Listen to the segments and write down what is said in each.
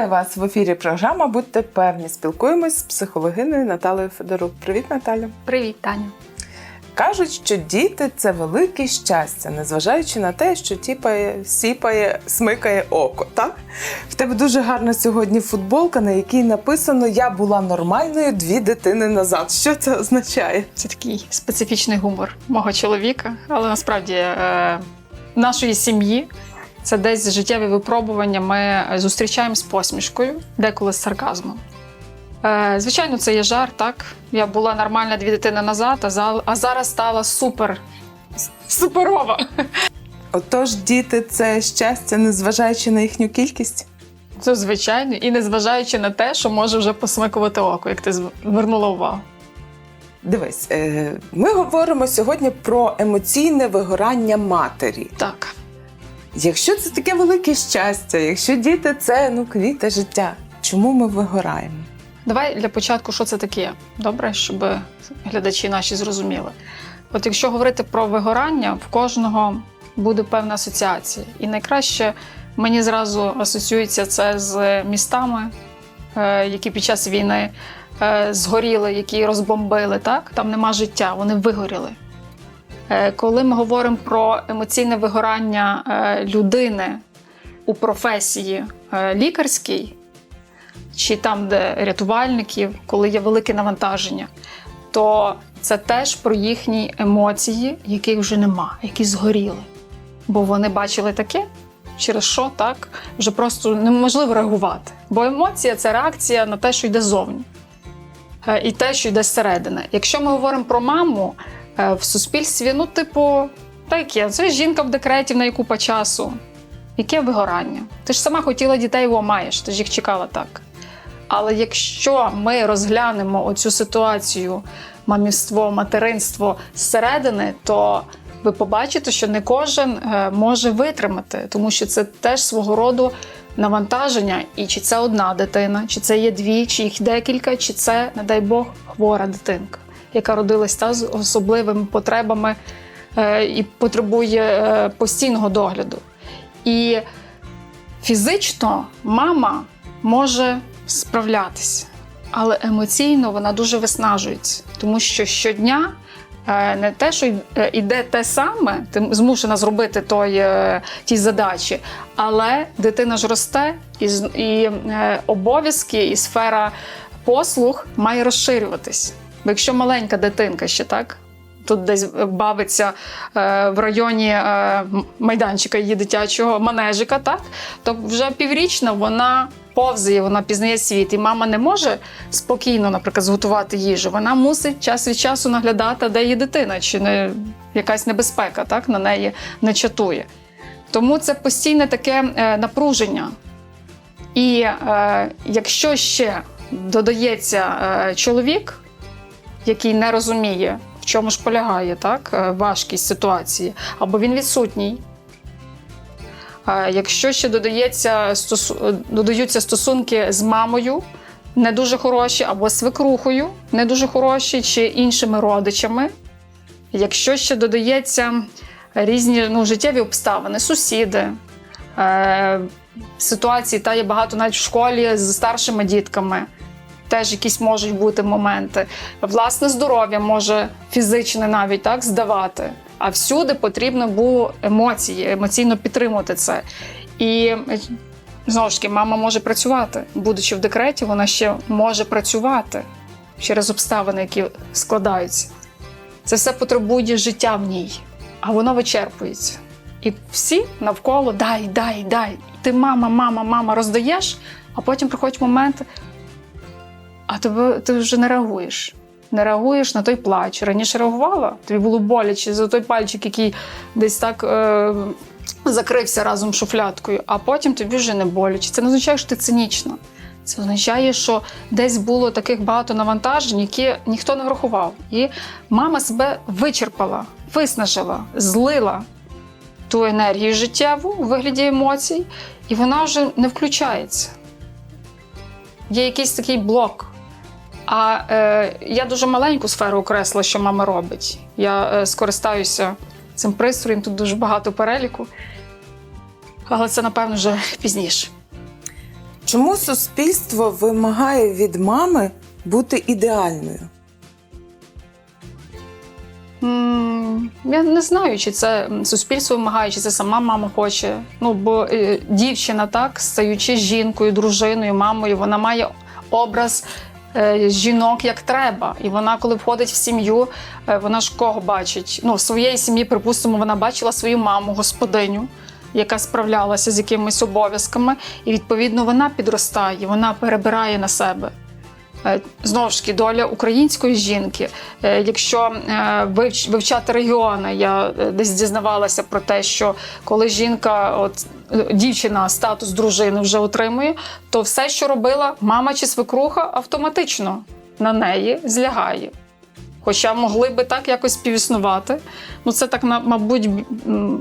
Вітаю вас в ефірі. Програма Будьте певні. Спілкуємось з психологиною Наталею Федорук. Привіт, Наталя. Привіт, Таня. Кажуть, що діти це велике щастя, незважаючи на те, що тіпає, сіпає, смикає око. Так? В тебе дуже гарна сьогодні футболка, на якій написано Я була нормальною дві дитини назад. Що це означає? Це такий специфічний гумор мого чоловіка, але насправді е, нашої сім'ї це десь життєві випробування. Ми зустрічаємо з посмішкою, деколи з сарказмом. Е, звичайно, це є жарт, так. Я була нормальна дві дитини назад, а, а зараз стала супер. Суперова. Отож, діти це щастя, незважаючи на їхню кількість. Це звичайно, і незважаючи на те, що може вже посмикувати око, як ти звернула увагу. Дивись, е, ми говоримо сьогодні про емоційне вигорання матері. Так. Якщо це таке велике щастя, якщо діти це ну квіти життя, чому ми вигораємо? Давай для початку, що це таке? Добре, щоб глядачі наші зрозуміли. От якщо говорити про вигорання, в кожного буде певна асоціація. І найкраще мені зразу асоціюється це з містами, е, які під час війни е, згоріли, які розбомбили. Так? Там нема життя, вони вигоріли. Е, Коли ми говоримо про емоційне вигорання е, людини у професії е, лікарській, чи там, де рятувальників, коли є велике навантаження, то це теж про їхні емоції, яких вже нема, які згоріли. Бо вони бачили таке, через що так вже просто неможливо реагувати. Бо емоція це реакція на те, що йде ззовні. І те, що йде зсередини. Якщо ми говоримо про маму в суспільстві, ну, типу, так є, це жінка в декреті, в неї купа часу. Яке вигорання? Ти ж сама хотіла дітей, о, маєш, ти ж їх чекала так. Але якщо ми розглянемо оцю ситуацію мамівство, материнство зсередини, то ви побачите, що не кожен е, може витримати, тому що це теж свого роду навантаження. І чи це одна дитина, чи це є дві, чи їх декілька, чи це, не дай Бог, хвора дитинка, яка родилась та з особливими потребами е, і потребує е, постійного догляду. І фізично мама може справлятися, але емоційно вона дуже виснажується, тому що щодня. е, Не те, що йде те саме, ти змушена зробити той, ті задачі, але дитина ж росте, і, і обов'язки, і сфера послуг має розширюватись. Бо якщо маленька дитинка ще так, тут десь бавиться е, в районі е, майданчика її дитячого манежика, так то вже піврічна вона повзає, вона пізнає світ, і мама не може спокійно, наприклад, зготувати їжу. Вона мусить час від часу наглядати, де її дитина, чи не якась небезпека так на неї не чатує. Тому це постійне таке е, напруження. І е, якщо ще додається е, чоловік, який не розуміє, в чому ж полягає так, е, важкість ситуації, або він відсутній. Е, Якщо ще додається, е, додаються стосунки з мамою, не дуже хороші, або свекрухою, не дуже хороші, чи іншими родичами. Якщо ще додається різні ну, життєві обставини, сусіди, е, ситуації, та є багато навіть в школі з старшими дітками. Теж якісь можуть бути моменти. Власне здоров'я може фізичне навіть так здавати. А всюди потрібно було емоції, емоційно підтримувати це. І знову ж таки, мама може працювати. Будучи в декреті, вона ще може працювати через обставини, які складаються. Це все потребує життя в ній, а воно вичерпується. І всі навколо дай, дай, дай. Ти мама, мама, мама роздаєш, а потім приходять моменти, а тебе ти вже не реагуєш. Не реагуєш на той плач. Раніше реагувала, тобі було боляче за той пальчик, який десь так е, закрився разом з шуфляткою, а потім тобі вже не боляче. Це не означає, що ти цинічна. Це означає, що десь було таких багато навантажень, які ніхто не врахував. І мама себе вичерпала, виснажила, злила ту енергію життєву у вигляді емоцій, і вона вже не включається. Є якийсь такий блок. А е, я дуже маленьку сферу окресла, що мама робить. Я е, скористаюся цим пристроєм, тут дуже багато переліку. Але це, напевно, вже пізніше. Чому суспільство вимагає від мами бути ідеальною? М, Я не знаю, чи це суспільство вимагає, чи це сама мама хоче. Ну, бо е, дівчина, так, стаючи жінкою, дружиною, мамою, вона має образ жінок як треба. І вона, коли входить в сім'ю, е, вона ж кого бачить? Ну, в своєї сім'ї, припустимо, вона бачила свою маму, господиню. Яка справлялася з якимись обов'язками, і відповідно вона підростає, вона перебирає на себе. Е, Знову ж таки, доля української жінки. Е, Якщо е, вивч- вивчати регіони, я е, десь дізнавалася про те, що коли жінка, от е, дівчина, статус дружини вже отримує, то все, що робила мама чи свекруха, автоматично на неї злягає. Хоча могли би так якось співіснувати. Ну, це так, мабуть,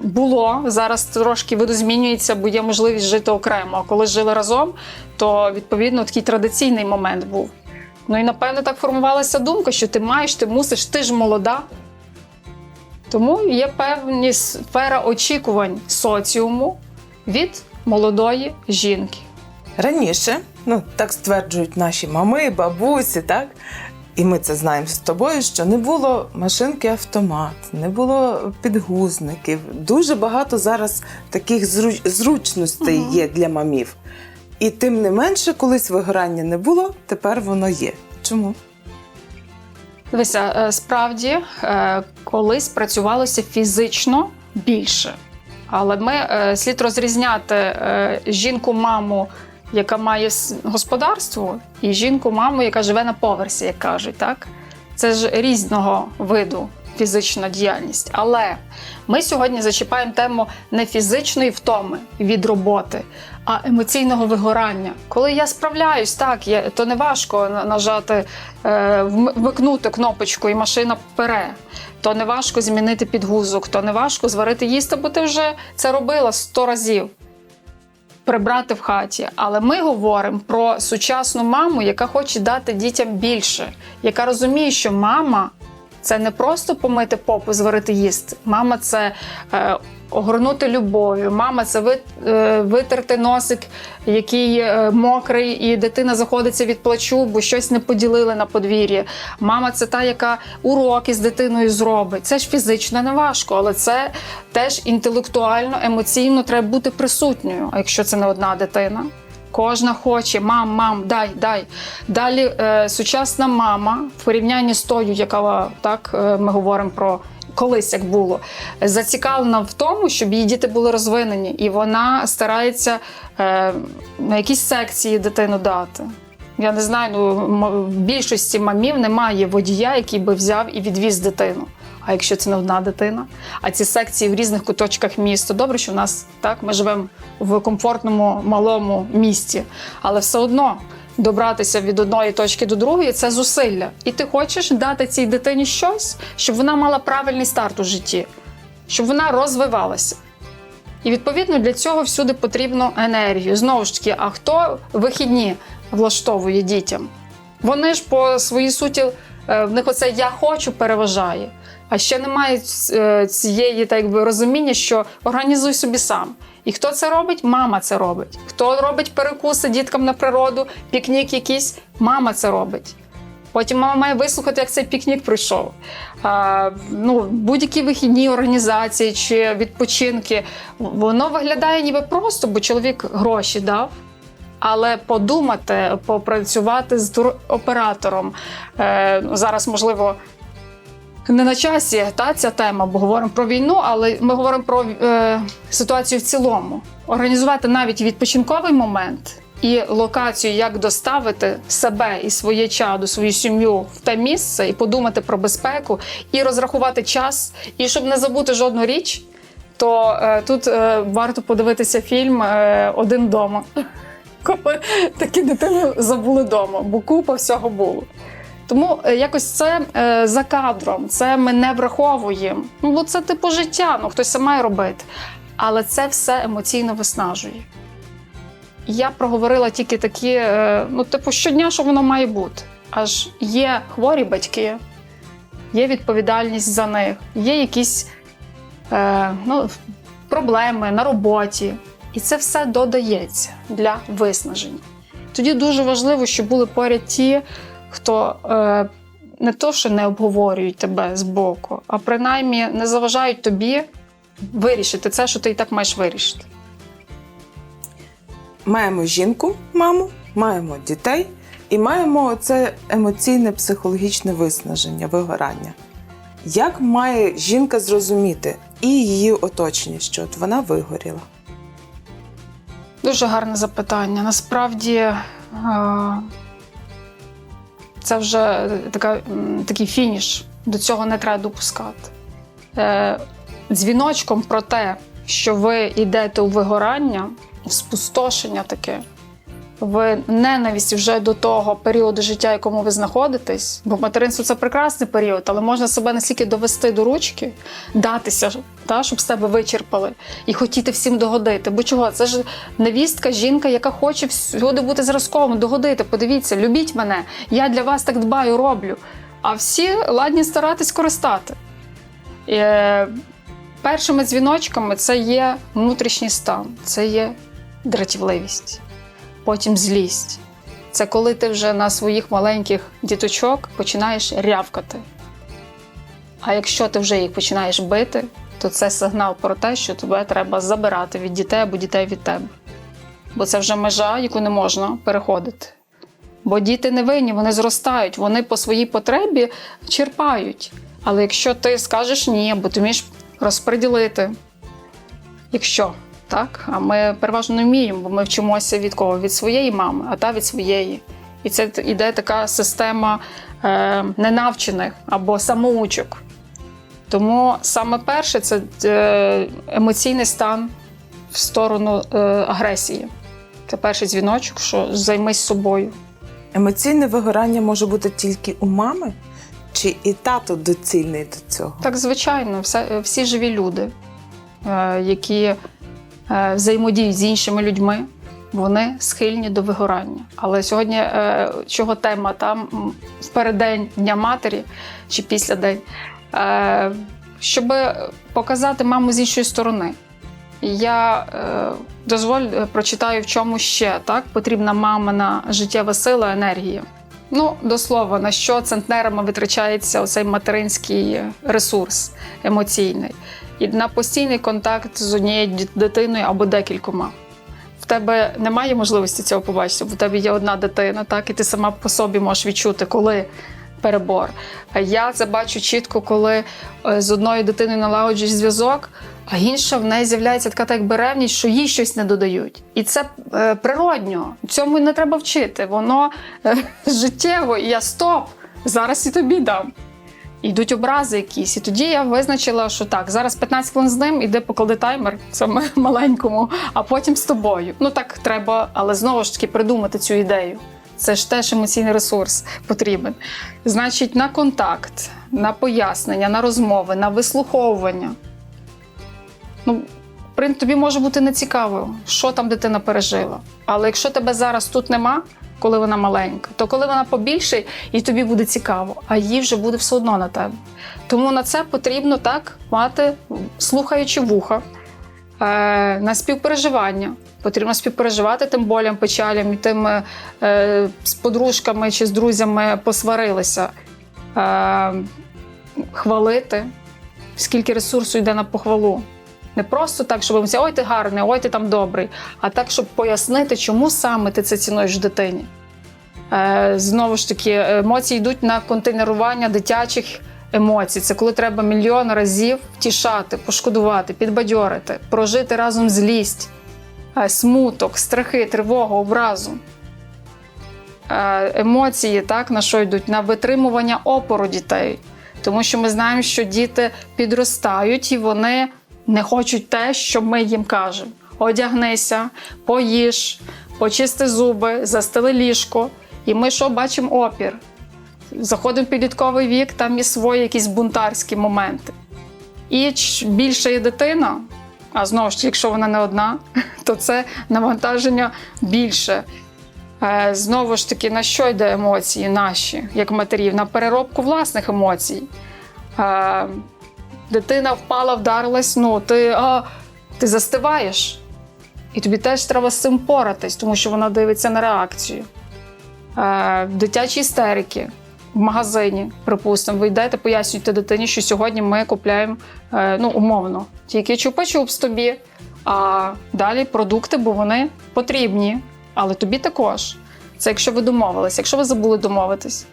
було. Зараз трошки видозмінюється, бо є можливість жити окремо. А коли жили разом, то відповідно такий традиційний момент був. Ну і напевно так формувалася думка, що ти маєш, ти мусиш, ти ж молода. Тому є певні сфера очікувань соціуму від молодої жінки. Раніше, ну так стверджують наші мами, бабусі, так? І ми це знаємо з тобою, що не було машинки автомат, не було підгузників. Дуже багато зараз таких зруч- зручностей Мгм. є для мамів. І тим не менше, колись вигорання не було, тепер воно є. Чому? Дивися, е, справді е, колись працювалося фізично більше, але ми е, слід розрізняти е, жінку-маму, яка має господарство, і жінку-маму, яка живе на поверсі, як кажуть, так? Це ж різного виду фізична діяльність. Але ми сьогодні зачіпаємо тему не фізичної втоми від роботи, а емоційного вигорання. Коли я справляюсь, так, я, то не важко нажати, е, вмикнути кнопочку і машина пере. То не важко змінити підгузок, то не важко зварити їсти, бо ти вже це робила сто разів. Прибрати в хаті. Але ми говоримо про сучасну маму, яка хоче дати дітям більше, яка розуміє, що мама це не просто помити попу, зварити їсти. Мама це е, огорнути любов'ю. Мама це е, витерти носик, який е, мокрий, і дитина заходиться від плачу, бо щось не поділили на подвір'ї. Мама це та, яка уроки з дитиною зробить. Це ж фізично не важко, але це теж інтелектуально, емоційно треба бути присутньою. Якщо це не одна дитина. Кожна хоче, мам, мам, дай, дай. Далі е, сучасна мама в порівнянні з тою, яка так е, ми говоримо про колись як було, зацікавлена в тому, щоб її діти були розвинені, і вона старається е, на якісь секції дитину дати. Я не знаю, ну в більшості мамів немає водія, який би взяв і відвіз дитину. А якщо це не одна дитина, а ці секції в різних куточках міста, добре, що в нас так ми живемо в комфортному малому місті, але все одно добратися від одної точки до другої це зусилля. І ти хочеш дати цій дитині щось, щоб вона мала правильний старт у житті, щоб вона розвивалася. І відповідно для цього всюди потрібно енергію. Знову ж таки, а хто вихідні влаштовує дітям? Вони ж по своїй суті, е, в них оце я хочу переважає. А ще немає е, цієї так якби розуміння, що організуй собі сам. І хто це робить? Мама це робить. Хто робить перекуси діткам на природу, пікнік якийсь, мама це робить. Потім мама має вислухати, як цей пікнік пройшов. А, ну, будь-які вихідні організації чи відпочинки, воно виглядає ніби просто, бо чоловік гроші дав. Але подумати, попрацювати з туроператором. Е, ну, зараз, можливо, не на часі та ця тема, бо говоримо про війну, але ми говоримо про е, ситуацію в цілому. Організувати навіть відпочинковий момент і локацію, як доставити себе і своє чадо, свою сім'ю в те місце, і подумати про безпеку, і розрахувати час, і щоб не забути жодну річ, то е, тут е, варто подивитися фільм е, Один вдома. Коли такі дитини забули вдома, бо купа всього було. Тому е, якось це е, за кадром, це ми не враховуємо. Ну, бо це типу життя, ну хтось це має робити. Але це все емоційно виснажує. Я проговорила тільки такі, е, ну, типу, щодня, що воно має бути. Аж є хворі батьки, є відповідальність за них, є якісь е, ну, проблеми на роботі. І це все додається для виснаження. Тоді дуже важливо, щоб були поряд ті, хто е, не то, що не обговорюють тебе з боку, а принаймні не заважають тобі вирішити це, що ти і так маєш вирішити. Маємо жінку, маму, маємо дітей і маємо це емоційне психологічне виснаження, вигорання. Як має жінка зрозуміти і її оточення, що от вона вигоріла? Дуже гарне запитання. Насправді е, це вже така, такий фініш. До цього не треба допускати. Е, Дзвіночком про те, що ви йдете у вигорання, в спустошення таке, в ненависть вже до того періоду життя, якому ви знаходитесь. Бо материнство це прекрасний період, але можна себе настільки довести до ручки, датися, та, щоб з тебе вичерпали, і хотіти всім догодити. Бо чого? Це ж невістка, жінка, яка хоче всюди бути зразковим, догодити. Подивіться, любіть мене, я для вас так дбаю, роблю. А всі ладні старатись користати. Е, першими дзвіночками це є внутрішній стан, це є дратівливість, потім злість. Це коли ти вже на своїх маленьких діточок починаєш рявкати. А якщо ти вже їх починаєш бити, то це сигнал про те, що тебе треба забирати від дітей або дітей від тебе. Бо це вже межа, яку не можна переходити. Бо діти не винні, вони зростають, вони по своїй потребі черпають. Але якщо ти скажеш ні, бо ти вмієш розподілити, якщо так, а ми переважно не вміємо, бо ми вчимося від кого? Від своєї мами, а та від своєї. І це іде така система е, ненавчених або самоучок. Тому саме перше це е, емоційний стан в сторону е, агресії. Це перший дзвіночок, що займись собою. Емоційне вигорання може бути тільки у мами, чи і тато доцільний до цього? Так, звичайно, все, всі живі люди, е, які взаємодіють з іншими людьми, вони схильні до вигорання. Але сьогодні е, чого тема там в переддень Дня матері чи після день, е, щоб показати маму з іншої сторони. Я е, дозволь е, прочитаю, в чому ще так потрібна мамина життєва сила, енергія. Ну, до слова, на що центнерами витрачається оцей материнський ресурс емоційний, і на постійний контакт з однією дитиною або декількома. В тебе немає можливості цього побачити, бо в тебе є одна дитина, так, і ти сама по собі можеш відчути, коли перебор. Я це бачу чітко, коли е, з одною дитиною налагоджуєш зв'язок, а інша в неї з'являється така так якби ревність, що їй щось не додають. І це е, природньо. Цьому не треба вчити. Воно е, життєво, і я стоп, зараз і тобі дам. Йдуть образи якісь. І тоді я визначила, що так, зараз 15 хвилин з ним, іди поклади таймер саме маленькому, а потім з тобою. Ну так треба, але знову ж таки придумати цю ідею. Це ж теж емоційний ресурс потрібен. Значить, на контакт, на пояснення, на розмови, на вислуховування. Ну, тобі може бути нецікаво, що там дитина пережила. Але якщо тебе зараз тут нема, коли вона маленька, то коли вона побільше, і тобі буде цікаво, а їй вже буде все одно на тебе. Тому на це потрібно так мати слухаючи вуха, е, на співпереживання. Потрібно співпереживати тим болям, печалям і тим е, з подружками чи з друзями посварилися. Е, хвалити, скільки ресурсу йде на похвалу. Не просто так, щоб сказати, ой, ти гарний, ой, ти там добрий, а так, щоб пояснити, чому саме ти це цінуєш дитині. Е, знову ж таки, емоції йдуть на контейнерування дитячих емоцій. Це коли треба мільйон разів втішати, пошкодувати, підбадьорити, прожити разом злість, е, смуток, страхи, тривогу, образу. Е, емоції так, на що йдуть? На витримування опору дітей. Тому що ми знаємо, що діти підростають і вони не хочуть те, що ми їм кажемо. Одягнися, поїж, почисти зуби, застели ліжко. І ми що бачимо опір. Заходимо в підлітковий вік, там і свої якісь бунтарські моменти. І більше є дитина, а знову ж таки, якщо вона не одна, то це навантаження більше. Е, Знову ж таки, на що йде емоції наші, як матерів? На переробку власних емоцій. Дитина впала, вдарилась, ну ти, а, ти застиваєш. І тобі теж треба з цим поратись, тому що вона дивиться на реакцію. Е, дитячі істерики в магазині, припустимо, ви йдете, пояснюєте дитині, що сьогодні ми купляємо е, ну, умовно, тільки чупа-чупс тобі, а далі продукти, бо вони потрібні, але тобі також. Це якщо ви домовились, якщо ви забули домовитись.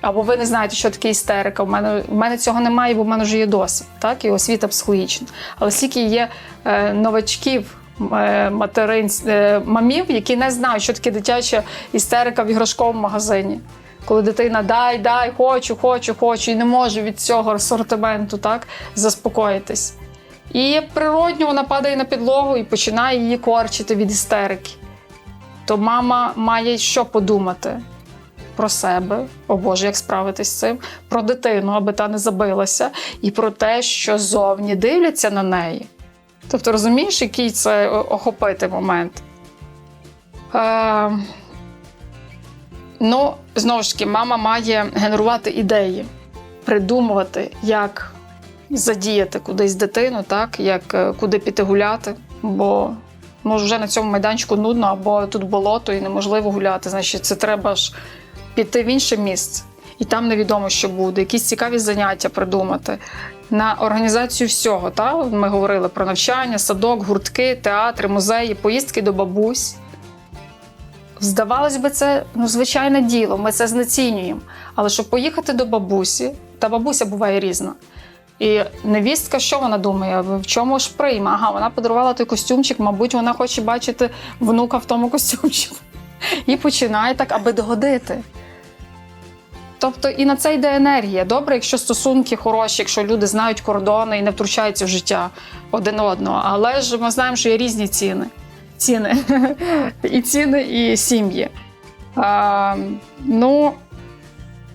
Або ви не знаєте, що таке істерика. У мене, в мене цього немає, бо в мене вже є досвід, так, і освіта психологічна. Але скільки є е, новачків, е, материн, е, мамів, які не знають, що таке дитяча істерика в іграшковому магазині. Коли дитина дай, дай, хочу, хочу, хочу, і не може від цього асортименту так, заспокоїтись. І природньо вона падає на підлогу і починає її корчити від істерики. То мама має що подумати про себе, о Боже, як справитись з цим, про дитину, аби та не забилася, і про те, що зовні дивляться на неї. Тобто, розумієш, який це охопити момент? Е, ну, знову ж таки, мама має генерувати ідеї, придумувати, як задіяти кудись дитину, так, як е, куди піти гуляти. Бо може вже на цьому майданчику нудно, або тут болото і неможливо гуляти. Значить, це треба ж піти в інше місце, і там невідомо, що буде, якісь цікаві заняття придумати. На організацію всього, та? ми говорили про навчання, садок, гуртки, театри, музеї, поїздки до бабусь. Здавалось би, це ну, звичайне діло, ми це знецінюємо. Але щоб поїхати до бабусі, та бабуся буває різна. І невістка, що вона думає? В чому ж прийме? Ага, вона подарувала той костюмчик, мабуть, вона хоче бачити внука в тому костюмчику. І починає так, аби догодити. Тобто і на це йде енергія. Добре, якщо стосунки хороші, якщо люди знають кордони і не втручаються в життя один одного. Але ж ми знаємо, що є різні ціни. Ціни. і ціни, і сім'ї. А, ну,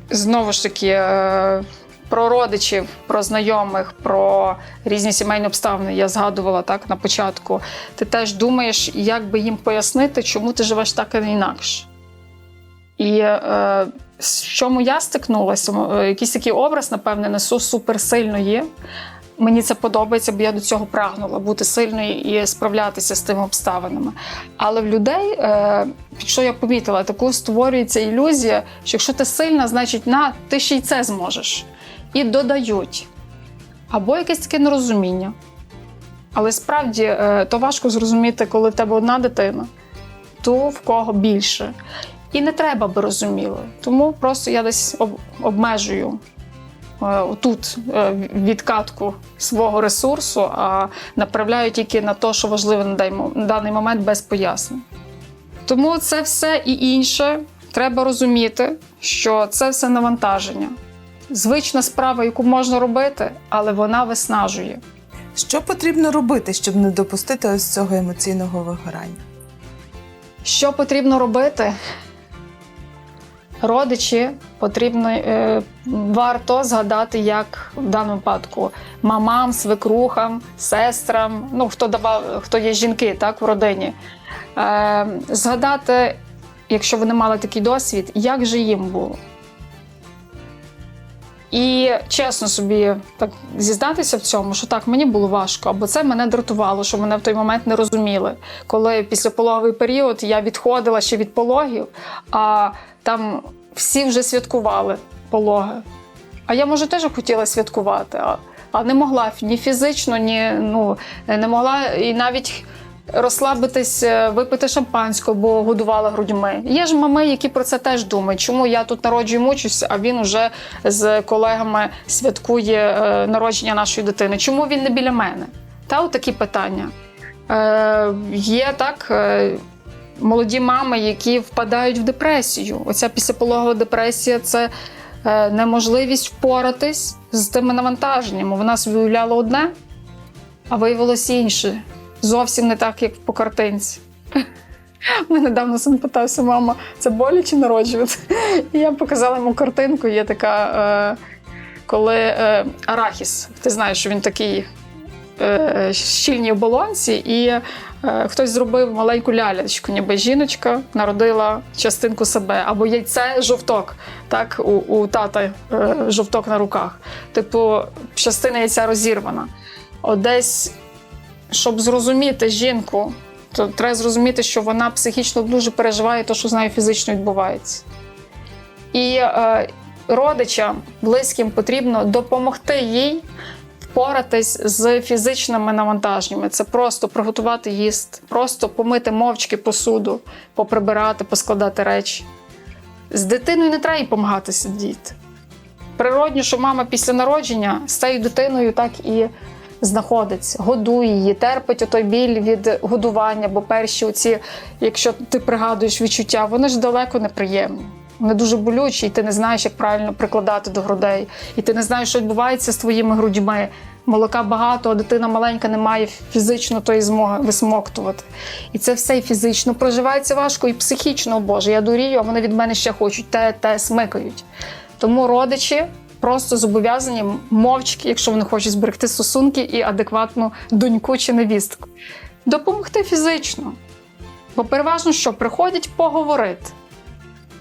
знову ж таки, е, про родичів, про знайомих, про різні сімейні обставини я згадувала так на початку. Ти теж думаєш, як би їм пояснити, чому ти живеш так, не інакше. І е, з чому я стикнулася, е, якийсь такий образ, напевне, несу суперсильно є. Мені це подобається, бо я до цього прагнула бути сильною і справлятися з тими обставинами. Але в людей, е, що я помітила, таку створюється ілюзія, що якщо ти сильна, значить на ти ще й це зможеш. І додають. Або якесь таке нерозуміння. Але справді е, то важко зрозуміти, коли в тебе одна дитина, то в кого більше. І не треба би розуміли. Тому просто я десь об- обмежую е, тут е, відкатку свого ресурсу, а направляю тільки на те, що важливо на даний момент без пояснень. Тому це все і інше треба розуміти, що це все навантаження. Звична справа, яку можна робити, але вона виснажує. Що потрібно робити, щоб не допустити ось цього емоційного вигорання? Що потрібно робити? Родичі потрібно е, варто згадати, як в даному випадку мамам, свекрухам, сестрам, ну хто давав, хто є жінки так, в родині. Е, згадати, якщо вони мали такий досвід, як же їм було. І чесно собі так зізнатися в цьому, що так мені було важко, або це мене дратувало, що мене в той момент не розуміли. Коли післяпологовий період я відходила ще від пологів, а там всі вже святкували пологи. А я, може, теж хотіла святкувати, а, а не могла ні фізично, ні ну, не могла і навіть розслабитись, е, випити шампанського, бо годувала грудьми. Є ж мами, які про це теж думають, чому я тут народжую мучусь, а він уже з колегами святкує е, народження нашої дитини. Чому він не біля мене? Та от такі питання. Е, є так. Е, Молоді мами, які впадають в депресію. Оця післяпологова депресія це неможливість впоратись з тими навантаженнями. Вона собі уявляла одне, а виявилося інше. Зовсім не так, як по картинці. Мене недавно син питався, мама, це боляче народжувати? І я показала йому картинку, є така, е, коли е, арахіс, ти знаєш, що він такий е, щільній оболонці, і хтось зробив маленьку лялечку, ніби жіночка народила частинку себе, або яйце жовток, так, у, у тата жовток на руках. Типу, частина яйця розірвана. От десь, щоб зрозуміти жінку, то треба зрозуміти, що вона психічно дуже переживає те, що з нею фізично відбувається. І е, родичам, близьким потрібно допомогти їй впоратись з фізичними навантаженнями. Це просто приготувати їсти, просто помити мовчки посуду, поприбирати, поскладати речі. З дитиною не треба їй допомагати сидіти. Природньо, що мама після народження з цією дитиною так і знаходиться, годує її, терпить той біль від годування, бо перші оці, якщо ти пригадуєш відчуття, вони ж далеко неприємні. Вони дуже болючі, і ти не знаєш, як правильно прикладати до грудей. І ти не знаєш, що відбувається з твоїми грудьми. Молока багато, а дитина маленька не має фізично тої змоги висмоктувати. І це все і фізично проживається важко, і психічно, о Боже, я дурію, а вони від мене ще хочуть, те, те смикають. Тому родичі просто зобов'язані мовчки, якщо вони хочуть зберегти стосунки і адекватну доньку чи невістку. Допомогти фізично. Бо переважно що приходять поговорити.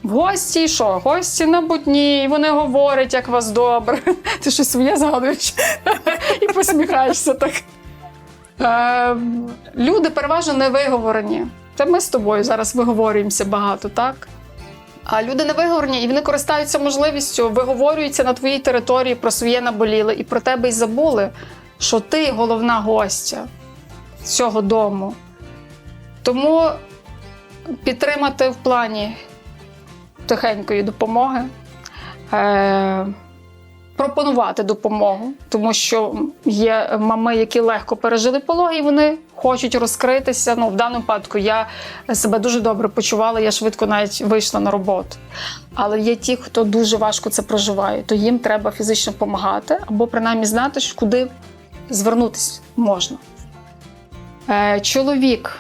В гості що? Гості на будні, вони говорять, як вас добре. Ти щось своє згадуєш і посміхаєшся так. Е, люди переважно не виговорені. Це ми з тобою зараз виговорюємося багато, так? А люди не вигорні і вони користаються можливістю, виговорюються на твоїй території про своє наболіле, і про тебе й забули, що ти головна гостя цього дому. Тому підтримати в плані тихенької допомоги, е, пропонувати допомогу, тому що є мами, які легко пережили пологи, і вони хочуть розкритися. Ну, в даному випадку я себе дуже добре почувала, я швидко навіть вийшла на роботу. Але є ті, хто дуже важко це проживає, то їм треба фізично допомагати, або принаймні знати, куди звернутися можна. Е, чоловік.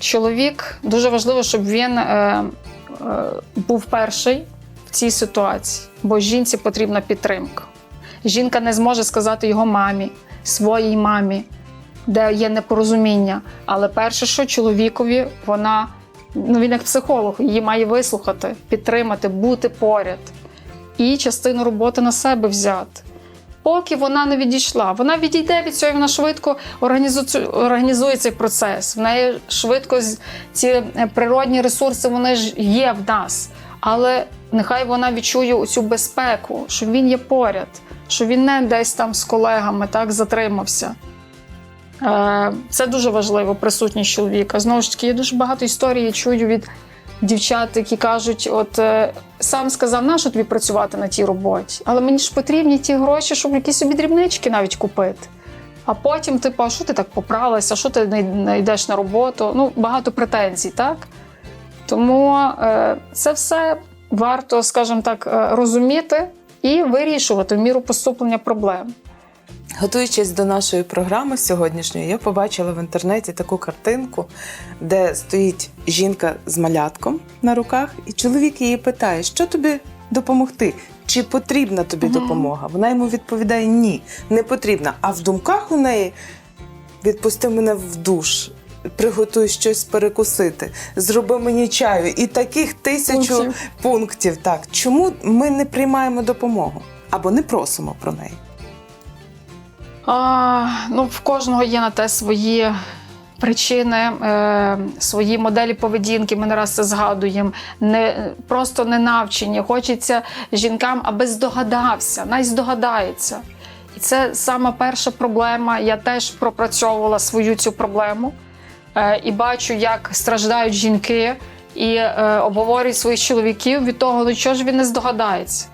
Чоловік дуже важливо, щоб він е, е, був перший цій ситуації, бо жінці потрібна підтримка. Жінка не зможе сказати його мамі, своїй мамі, де є непорозуміння. Але перше, що чоловікові, вона ну він як психолог, її має вислухати, підтримати, бути поряд і частину роботи на себе взяти. Поки вона не відійшла, вона відійде від цього, і вона швидко організує, цей процес. В неї швидко ці е, природні ресурси вони ж є в нас. Але нехай вона відчує цю безпеку, що він є поряд, що він не десь там з колегами так затримався. Е, Це дуже важливо, присутність чоловіка. Знову ж таки, я дуже багато історій чую від дівчат, які кажуть: от е, сам сказав, на що тобі працювати на тій роботі, але мені ж потрібні ті гроші, щоб якісь собі дрібнички навіть купити. А потім, типу, а що ти так поправилася, що ти не йдеш на роботу? Ну, багато претензій, так? Тому е, це все варто, скажімо так, е, розуміти і вирішувати в міру поступлення проблем. Готуючись до нашої програми сьогоднішньої, я побачила в інтернеті таку картинку, де стоїть жінка з малятком на руках, і чоловік її питає, що тобі допомогти? Чи потрібна тобі допомога? Вона йому відповідає ні, не потрібна. А в думках у неї відпусти мене в душ, приготуй щось перекусити, зроби мені чаю. І таких тисячу Пунктів. пунктів. Так, чому ми не приймаємо допомогу або не просимо про неї? А, ну, в кожного є на те свої причини, е, свої моделі поведінки. Ми не раз це згадуємо. Не, просто не навчені. Хочеться жінкам, аби здогадався, най здогадається. І це сама перша проблема. Я теж пропрацьовувала свою цю проблему і бачу, як страждають жінки і е, обговорюють своїх чоловіків від того, ну чого ж він не здогадається.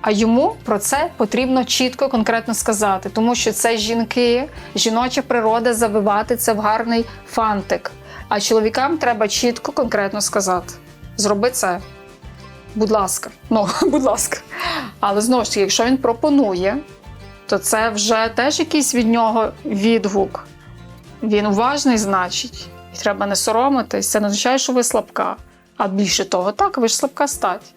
А йому про це потрібно чітко, конкретно сказати, тому що це жінки, жіноча природа завивати це в гарний фантик. А чоловікам треба чітко, конкретно сказати: зроби це. Будь ласка, ну, будь ласка. Але знову ж таки, якщо він пропонує, то це вже теж якийсь від нього відгук. Він уважний, значить, і треба не соромитись. Це не означає, що ви слабка. А більше того, так, ви ж слабка стать.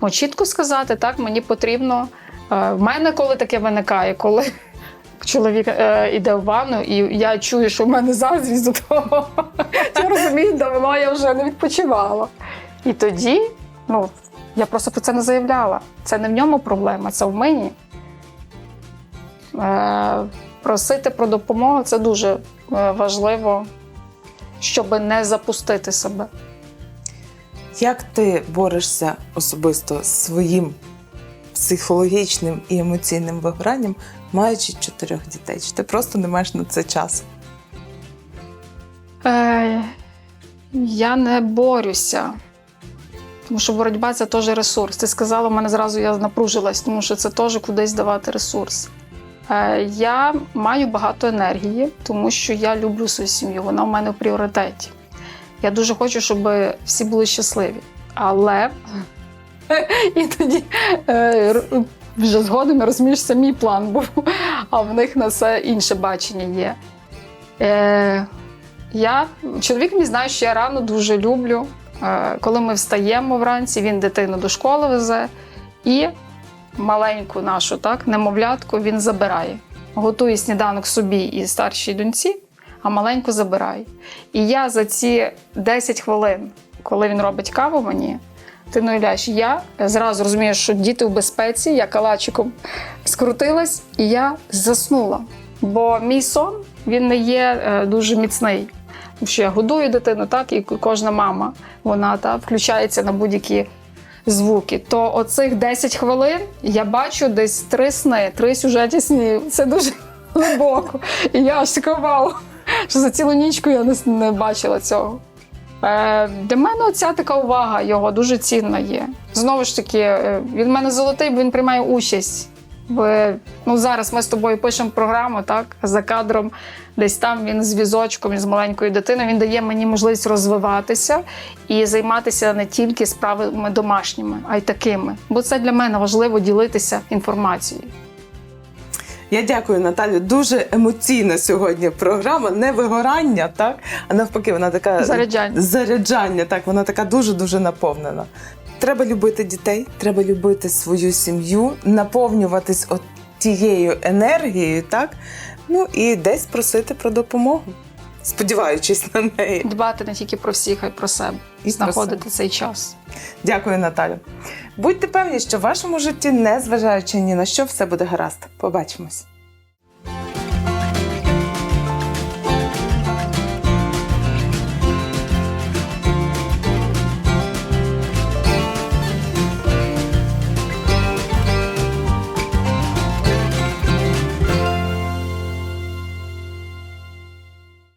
Тому чітко сказати, так, мені потрібно. е, В мене коли таке виникає, коли чоловік е, іде в ванну, і я чую, що в мене заздрість до того. Я розумію, давно я вже не відпочивала. І тоді, ну, я просто про це не заявляла. Це не в ньому проблема, це в мені. Е, просити про допомогу це дуже важливо, щоб не запустити себе. Як ти борешся особисто з своїм психологічним і емоційним вигоранням, маючи чотирьох дітей? Чи ти просто не маєш на це часу? Е, я не борюся. Тому що боротьба це теж ресурс. Ти сказала, в мене зразу я напружилась, тому що це теж кудись давати ресурс. Е, я маю багато енергії, тому що я люблю свою сім'ю, вона в мене в пріоритеті. Я дуже хочу, щоб всі були щасливі. Але і тоді е, вже згодом що це мій план був, а в них на це інше бачення є. Е, я чоловік мій знає, що я рано дуже люблю. Коли ми встаємо вранці, він дитину до школи везе і маленьку нашу, так, немовлятку він забирає. Готує сніданок собі і старшій доньці, а маленьку забирає. І я за ці 10 хвилин, коли він робить каву мені, ти не уявляєш, я зразу розумію, що діти в безпеці, я калачиком скрутилась, і я заснула. Бо мій сон він не є е, дуже міцний. Тому що я годую дитину, так, і кожна мама вона та, включається на будь-які звуки. То оцих 10 хвилин я бачу десь три сни, три сюжеті снів. Це дуже глибоко. І я аж така що за цілу нічку я не, не бачила цього. Е, для мене ця така увага його дуже цінна є. Знову ж таки, е, він в мене золотий, бо він приймає участь. В, ну, зараз ми з тобою пишемо програму, так, за кадром, десь там він з візочком, з маленькою дитиною. Він дає мені можливість розвиватися і займатися не тільки справами домашніми, а й такими. Бо це для мене важливо ділитися інформацією. Я дякую, Наталю. Дуже емоційна сьогодні програма, не вигорання, так? А навпаки, вона така Заряджання. заряджання, так, вона така дуже-дуже наповнена. Треба любити дітей, треба любити свою сім'ю, наповнюватись от тією енергією, так? Ну і десь просити про допомогу, сподіваючись на неї. Дбати не тільки про всіх, а й про себе. І про знаходити цей час. Дякую, Наталю. Будьте певні, що в вашому житті, незважаючи ні на що, все буде гаразд. Побачимось.